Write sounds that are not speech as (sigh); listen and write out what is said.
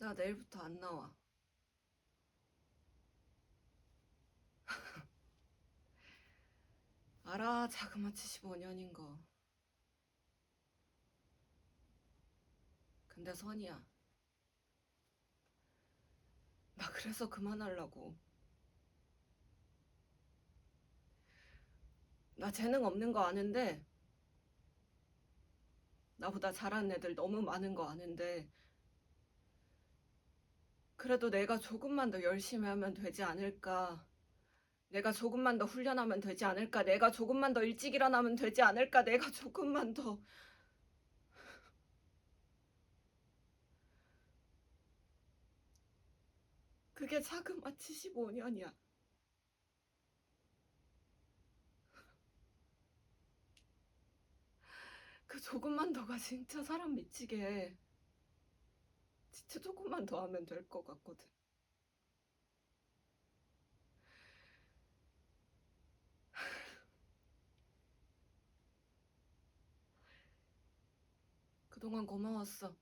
내가 내일부터 안 나와. (laughs) 알아, 자그마치 15년인 거. 근데 선이야. 나 그래서 그만하려고. 나 재능 없는 거 아는데, 나보다 잘하는 애들 너무 많은 거 아는데, 그래도 내가 조금만 더 열심히 하면 되지 않을까. 내가 조금만 더 훈련하면 되지 않을까. 내가 조금만 더 일찍 일어나면 되지 않을까. 내가 (laughs) 조금만 더. 그게 자그마치 15년이야. 그 조금만 더가 진짜 사람 미치게 해. 진짜 조금만 더 하면 될 것 같거든. (laughs) 그동안 고마웠어.